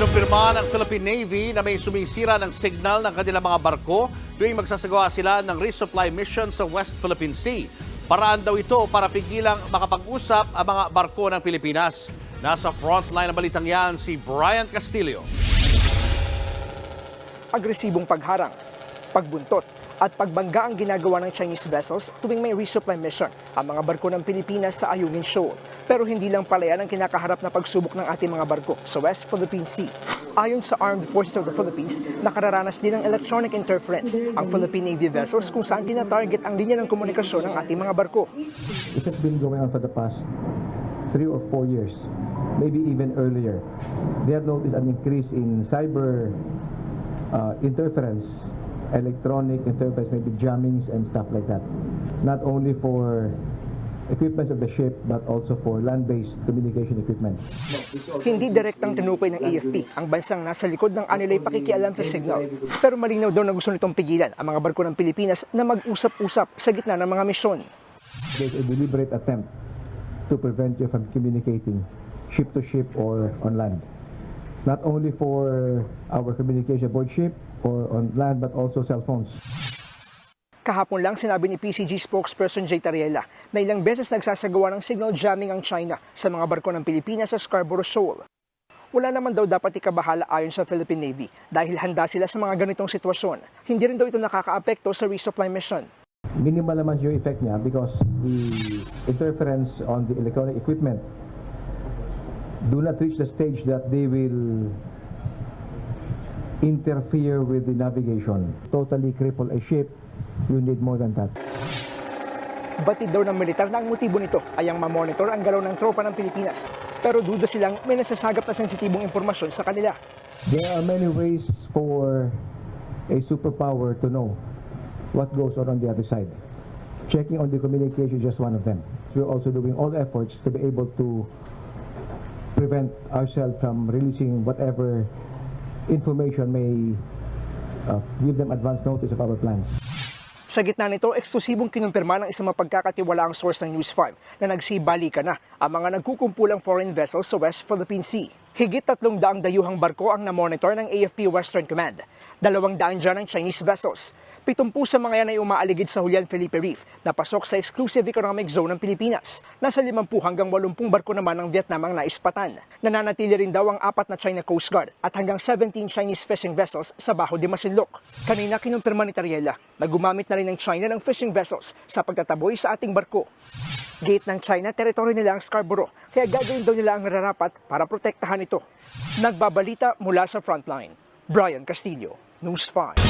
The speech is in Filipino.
Kinumpirma ng Philippine Navy na may sumisira ng signal ng kanilang mga barko tuwing magsasagawa sila ng resupply mission sa West Philippine Sea. Paraan daw ito para pigilang makapag-usap ang mga barko ng Pilipinas. Nasa frontline ng balitang yan si Brian Castillo. agresibong pagharang, pagbuntot, at pagbangga ang ginagawa ng Chinese vessels tuwing may resupply mission ang mga barko ng Pilipinas sa Ayungin Shoal. Pero hindi lang pala yan ang kinakaharap na pagsubok ng ating mga barko sa West Philippine Sea. Ayon sa Armed Forces of the Philippines, nakararanas din ng electronic interference ang Philippine Navy vessels kung saan tinatarget ang linya ng komunikasyon ng ating mga barko. It has been going on for the past three or four years, maybe even earlier. They have noticed an increase in cyber uh, interference, electronic interference, maybe jammings and stuff like that. Not only for equipment of the ship, but also for land-based communication equipment. Hindi direktang tinukoy ng AFP ang bansang nasa likod ng anilay pakikialam sa signal. Pero malinaw daw na gusto nitong pigilan ang mga barko ng Pilipinas na mag-usap-usap sa gitna ng mga misyon. There's a deliberate attempt to prevent you from communicating ship to ship or on land. Not only for our communication aboard ship or on land, but also cell phones. Kahapon lang sinabi ni PCG spokesperson Jay Tariela na ilang beses nagsasagawa ng signal jamming ang China sa mga barko ng Pilipinas sa Scarborough Shoal. Wala naman daw dapat ikabahala ayon sa Philippine Navy dahil handa sila sa mga ganitong sitwasyon. Hindi rin daw ito nakakaapekto sa resupply mission. Minimal naman yung effect niya because the interference on the electronic equipment do not reach the stage that they will interfere with the navigation. Totally cripple a ship, you need more than that. Batid daw ng militar na ang motibo nito ay ang mamonitor ang galaw ng tropa ng Pilipinas. Pero duda silang may nasasagap na sensitibong impormasyon sa kanila. There are many ways for a superpower to know what goes on on the other side. Checking on the communication is just one of them. We're also doing all efforts to be able to prevent ourselves from releasing whatever information may uh, give them advance notice of our plans. Sa gitna nito, eksklusibong kinumpirma ng isang mapagkakatiwalaang source ng News 5 na nagsibalikan na ang mga nagkukumpulang foreign vessels sa West Philippine Sea. Higit tatlong daang dayuhang barko ang namonitor ng AFP Western Command. Dalawang daan dyan ang Chinese vessels. Pitumpu sa mga yan ay umaaligid sa Julian Felipe Reef na pasok sa exclusive economic zone ng Pilipinas. Nasa 50 hanggang 80 barko naman ng Vietnam ang naispatan. Nananatili rin daw ang apat na China Coast Guard at hanggang 17 Chinese fishing vessels sa Baho de Masinloc. Kanina kinumpirma ni Tariela na gumamit na rin ng China ng fishing vessels sa pagtataboy sa ating barko. Gate ng China, teritoryo nila ang Scarborough, kaya gagawin daw nila ang rarapat para protektahan ito. Nagbabalita mula sa frontline. Brian Castillo, News 5.